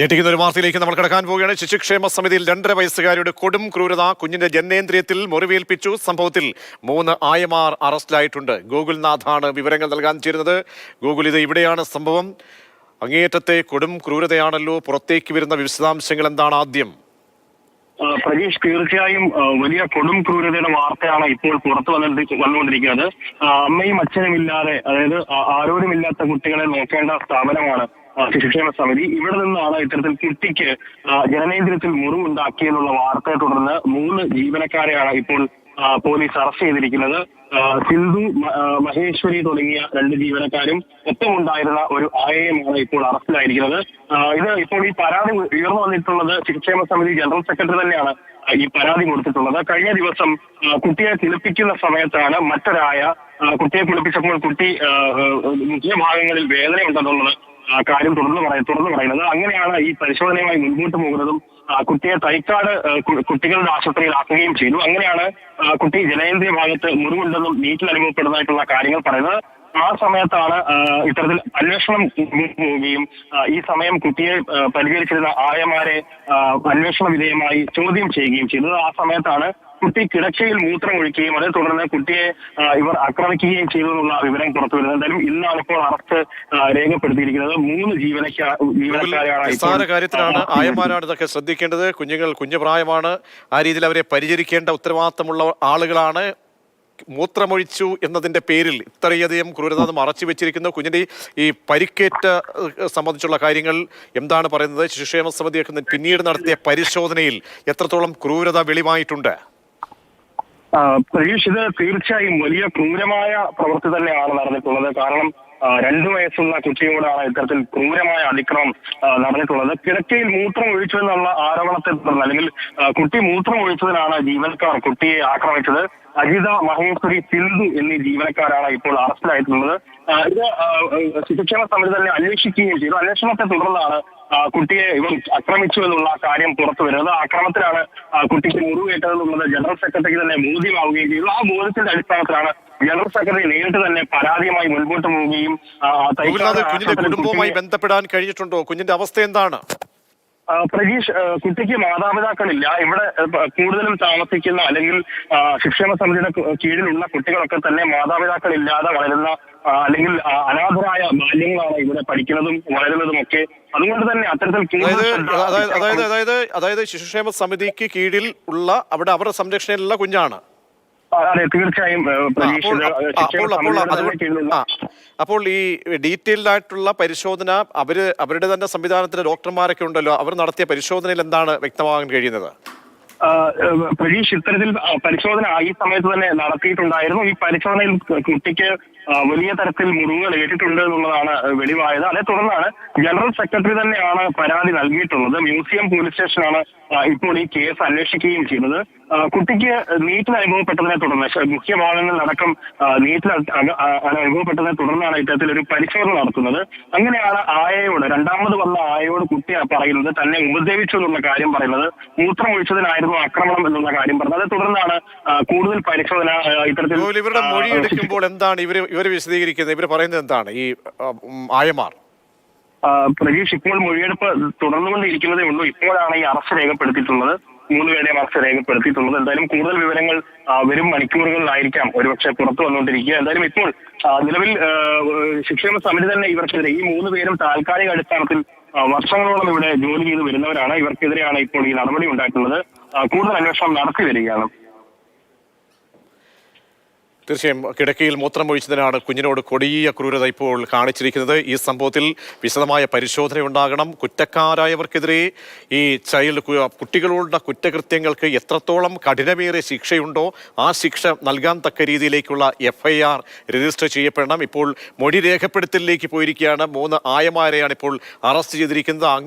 ഞെട്ടിക്കുന്ന ഒരു വാർത്തയിലേക്ക് നമ്മൾ കിടക്കാൻ പോവുകയാണ്. ശിശുക്ഷേമ സമിതിയിൽ രണ്ടര വയസ്സുകാരിയുടെ കൊടും ക്രൂരത കുഞ്ഞിന്റെ ജനനേന്ദ്രിയത്തിൽ മുറിവേൽപ്പിച്ചു. സംഭവത്തിൽ മൂന്ന് ആയമാർ അറസ്റ്റിലായിട്ടുണ്ട്. ഗൂഗിൾനാഥാണ് വിവരങ്ങൾ നൽകാൻ ചേരുന്നത്. ഗൂഗിൾ ഇത് ഇവിടെയാണ് സംഭവം. അങ്ങേയറ്റത്തെ കൊടും ക്രൂരതയാണല്ലോ പുറത്തേക്ക് വരുന്ന വിശദാംശങ്ങൾ എന്താണ് ആദ്യം? പ്രജീഷ് തീർച്ചയായും വലിയ കൊടും ക്രൂരതയുടെ വാർത്തയാണ് ഇപ്പോൾ പുറത്തു വന്നിട്ട് വന്നുകൊണ്ടിരിക്കുന്നത്. അമ്മയും അച്ഛനും ഇല്ലാതെ അതായത് ആരോഗ്യമില്ലാത്ത കുട്ടികളെ നോക്കേണ്ട സ്ഥാപനമാണ് ശിശുക്ഷേമ സമിതി ഇവിടെ നിന്നാണ് ഇത്തരത്തിൽ കിട്ടിക്ക് ജനനേന്ദ്രിയത്തിൽ മുറിവുണ്ടാക്കിയെന്നുള്ള വാർത്തയെ തുടർന്ന് മൂന്ന് ജീവനക്കാരെയാണ് ഇപ്പോൾ പോലീസ് അറസ്റ്റ് ചെയ്തിരിക്കുന്നത് സിന്ധു മഹേശ്വരി തുടങ്ങിയ രണ്ട് ജീവനക്കാരും ഒപ്പമുണ്ടായിരുന്ന ഒരു ആയയുമാണ് ഇപ്പോൾ അറസ്റ്റിലായിരിക്കുന്നത് ഇത് ഇപ്പോൾ ഈ പരാതി ഉയർന്നു വന്നിട്ടുള്ളത് ശിക്ഷേമ സമിതി ജനറൽ സെക്രട്ടറി തന്നെയാണ് ഈ പരാതി കൊടുത്തിട്ടുള്ളത് കഴിഞ്ഞ ദിവസം കുട്ടിയെ കുളിപ്പിക്കുന്ന സമയത്താണ് മറ്റൊരായ കുട്ടിയെ കുളിപ്പിച്ചപ്പോൾ കുട്ടി മുഖ്യ ഭാഗങ്ങളിൽ വേദനയുണ്ടെന്നുള്ളത് കാര്യം തുറന്നു പറയും തുറന്നു പറയുന്നത്. അങ്ങനെയാണ് ഈ പരിശോധനയുമായി മുൻപോട്ട് പോകുന്നതും കുട്ടിയെ തൈക്കാട് കുട്ടികളുടെ ആശുപത്രിയിലാക്കുകയും ചെയ്തു. അങ്ങനെയാണ് കുട്ടി ജനേന്ദ്രിയ ഭാഗത്ത് മുറിവുണ്ടെന്നും വീട്ടിൽ അനുഭവപ്പെടുന്നതായിട്ടുള്ള കാര്യങ്ങൾ പറയുന്നത്. ആ സമയത്താണ് ഇത്തരത്തിൽ അന്വേഷണം പോവുകയും ഈ സമയം കുട്ടിയെ പരിചരിച്ചിരുന്ന ആയമാരെ അന്വേഷണ വിധേയമായി ചോദ്യം ചെയ്യുകയും ചെയ്തത്. ആ സമയത്താണ് കുട്ടി കിടക്കയിൽ മൂത്രം ഒഴിക്കുകയും അതേ തുടർന്ന് കുട്ടിയെ ഇവർ ആക്രമിക്കുകയും ചെയ്തു എന്നുള്ള വിവരം പുറത്തു വരുന്നത് എന്തായാലും ഇന്നാണ് ഇപ്പോൾ അറസ്റ്റ് രേഖപ്പെടുത്തിയിരിക്കുന്നത്. മൂന്ന് ജീവനക്കാരാണ് കാര്യത്തിലാണ് ആയമാരാണ് ഇതൊക്കെ ശ്രദ്ധിക്കേണ്ടത്. കുഞ്ഞുങ്ങൾ കുഞ്ഞുപ്രായമാണ്. ആ രീതിയിൽ അവരെ പരിചരിക്കേണ്ട ഉത്തരവാദിത്തമുള്ള ആളുകളാണ്. മൂത്രമൊഴിച്ചു എന്നതിന്റെ പേരിൽ ഇത്രയധികം ക്രൂരത മറച്ചു വെച്ചിരിക്കുന്നു. കുഞ്ഞിന്റെ ഈ- ഈ പരിക്കേറ്റ സംബന്ധിച്ചുള്ള കാര്യങ്ങൾ എന്താണ് പറയുന്നത്? ശിശുക്ഷേമ സമിതിയൊക്കെ പിന്നീട് നടത്തിയ പരിശോധനയിൽ എത്രത്തോളം ക്രൂരത വെളിവായിട്ടുണ്ട്? ആ, പ്രതീഷ് ഇത് തീർച്ചയായും വലിയ ക്രൂരമായ പ്രവൃത്തി തന്നെയാണ് നടന്നിട്ടുള്ളത്. കാരണം രണ്ടു വയസ്സുള്ള കുട്ടിയോടാണ് ഇത്തരത്തിൽ ക്രൂരമായ അതിക്രമം നടന്നിട്ടുള്ളത്. കിടക്കയിൽ മൂത്രം ഒഴിച്ചു എന്നുള്ള ആരോപണത്തെ തുടർന്ന് അല്ലെങ്കിൽ കുട്ടി മൂത്രം ഒഴിച്ചതിനാണ് ജീവനക്കാർ കുട്ടിയെ ആക്രമിച്ചത്. അജിത മഹേശ്വരി സിന്ധു എന്നീ ജീവനക്കാരാണ് ഇപ്പോൾ അറസ്റ്റിലായിട്ടുള്ളത്. ഇത് ശിക്ഷണ സമിതി തന്നെ അന്വേഷിക്കുകയും ചെയ്തു. അന്വേഷണത്തെ തുടർന്നാണ് കുട്ടിയെ ഇവർ ആക്രമിച്ചു എന്നുള്ള കാര്യം പുറത്തു വരുന്നത്. ആക്രമത്തിലാണ് കുട്ടിക്ക് മുറിവേറ്റതെന്നുള്ളത് ജനറൽ സെക്രട്ടറിക്ക് തന്നെ ബോധ്യമാവുകയും ചെയ്തു. ആ ബോധ്യത്തിന്റെ അടിസ്ഥാനത്തിലാണ് ജനറൽ സെക്രട്ടറി നേരിട്ട് തന്നെ പരാതിയുമായി മുൻപോട്ട് പോവുകയും കുടുംബവുമായി ബന്ധപ്പെടാൻ കഴിഞ്ഞിട്ടുണ്ടോ? കുഞ്ഞിന്റെ അവസ്ഥ എന്താണ്? പ്രജീഷ് കുട്ടിക്ക് മാതാപിതാക്കളില്ല. ഇവിടെ കൂടുതലും താമസിക്കുന്ന അല്ലെങ്കിൽ ശിക്ഷണ സമിതിയുടെ കീഴിലുള്ള കുട്ടികളൊക്കെ തന്നെ മാതാപിതാക്കളില്ലാതെ വളരുന്ന അല്ലെങ്കിൽ അനാഥരായ ബാല്യങ്ങളാണ് ഇവിടെ പഠിക്കുന്നതും വളരുന്നതും ഒക്കെ അതുകൊണ്ട് തന്നെ അത്തരത്തിൽ അതായത് അതായത് അതായത് ശിശുക്ഷേമ സമിതിക്ക് കീഴിൽ ഉള്ള അവിടെ അവരുടെ സംരക്ഷണയിലുള്ള കുഞ്ഞാണ്. അതെ തീർച്ചയായും അപ്പോൾ ഈ ഡീറ്റെയിൽഡ് ആയിട്ടുള്ള പരിശോധന അവർ അവരുടെ തന്നെ സംവിധാനത്തിലെ ഡോക്ടർമാരൊക്കെ ഉണ്ടല്ലോ അവർ നടത്തിയ പരിശോധനയിൽ എന്താണ് വ്യക്തമാകാൻ കഴിയുന്നത്? പ്രതീഷ് ഇത്തരത്തിൽ പരിശോധന ഈ സമയത്ത് തന്നെ നടത്തിയിട്ടുണ്ടായിരുന്നു. ഈ പരിശോധനയിൽ കുട്ടിക്ക് വലിയ തരത്തിൽ മുറിവുകൾ ഏറ്റിട്ടുണ്ട് എന്നുള്ളതാണ് വെളിവായത്. അതേ തുടർന്നാണ് ജനറൽ സെക്രട്ടറി തന്നെയാണ് പരാതി നൽകിയിട്ടുള്ളത്. മ്യൂസിയം പോലീസ് സ്റ്റേഷനാണ് ഇപ്പോൾ ഈ കേസ് അന്വേഷിക്കുകയും ചെയ്യുന്നത്. കുട്ടിക്ക് നീറ്റിൽ അനുഭവപ്പെട്ടതിനെ തുടർന്ന് മുഖ്യഭാഗങ്ങളിലടക്കം ആ, നീറ്റിൽ അനുഭവപ്പെട്ടതിനെ തുടർന്നാണ് ഇത്തരത്തിൽ ഒരു പരിശോധന നടത്തുന്നത്. അങ്ങനെയാണ് ആയയോട് രണ്ടാമത് വന്ന ആയയോട് കുട്ടി പറയുന്നത് തന്നെ ഉപദ്രവിച്ചു എന്നുള്ള കാര്യം പറയുന്നത്. മൂത്രം ഒഴിച്ചതിനായിരുന്നു ആക്രമണം എന്നുള്ള കാര്യം പറഞ്ഞത്. അതേ തുടർന്നാണ് കൂടുതൽ പരിശോധന ഇത്തരത്തിൽ ഇവരുടെ മൊഴി എടുക്കുമ്പോൾ എന്താണ് ഇവർ ഇവർ വിശദീകരിക്കുന്നത്? ഇവർ പറയുന്നത് എന്താണ്? ഈ ആയമാർ. പ്രജീഷ് ഇപ്പോൾ മൊഴിയെടുപ്പ് തുടർന്നുകൊണ്ടിരിക്കുന്നതേ ഉള്ളൂ. ഇപ്പോഴാണ് ഈ അറസ്റ്റ് രേഖപ്പെടുത്തിയിട്ടുള്ളത്. മൂന്ന് പേരെ മാർച്ച് രേഖപ്പെടുത്തിയിട്ടുള്ളത്. എന്തായാലും കൂടുതൽ വിവരങ്ങൾ വരും മണിക്കൂറുകളിലായിരിക്കാം ഒരുപക്ഷെ പുറത്തു വന്നുകൊണ്ടിരിക്കുക. എന്തായാലും ഇപ്പോൾ നിലവിൽ ശിക്ഷണ സമിതി തന്നെ ഇവർക്കെതിരെ ഈ മൂന്ന് പേരും താൽക്കാലിക അടിസ്ഥാനത്തിൽ വർഷങ്ങളോളം ഇവിടെ ജോലി ചെയ്ത് വരുന്നവരാണ്. ഇവർക്കെതിരെയാണ് ഇപ്പോൾ ഈ നടപടി ഉണ്ടായിട്ടുള്ളത്. കൂടുതൽ അന്വേഷണം നടത്തി വരികയാണ്. തീർച്ചയായും കിടക്കയിൽ മൂത്രമൊഴിച്ചതിനാണ് കുഞ്ഞിനോട് കൊടിയ ക്രൂരത ഇപ്പോൾ കാണിച്ചിരിക്കുന്നത്. ഈ സംഭവത്തിൽ വിശദമായ പരിശോധന ഉണ്ടാകണം കുറ്റക്കാരായവർക്കെതിരെ ഈ ചൈൽഡ് കുട്ടികളുടെ കുറ്റകൃത്യങ്ങൾക്ക് എത്രത്തോളം കഠിനമേറിയ ശിക്ഷയുണ്ടോ ആ ശിക്ഷ നൽകാൻ തക്ക രീതിയിലേക്കുള്ള എഫ് രജിസ്റ്റർ ചെയ്യപ്പെടണം. ഇപ്പോൾ മൊഴി രേഖപ്പെടുത്തലിലേക്ക് പോയിരിക്കുകയാണ്. മൂന്ന് ആയമാരെയാണ് ഇപ്പോൾ അറസ്റ്റ് ചെയ്തിരിക്കുന്നത്.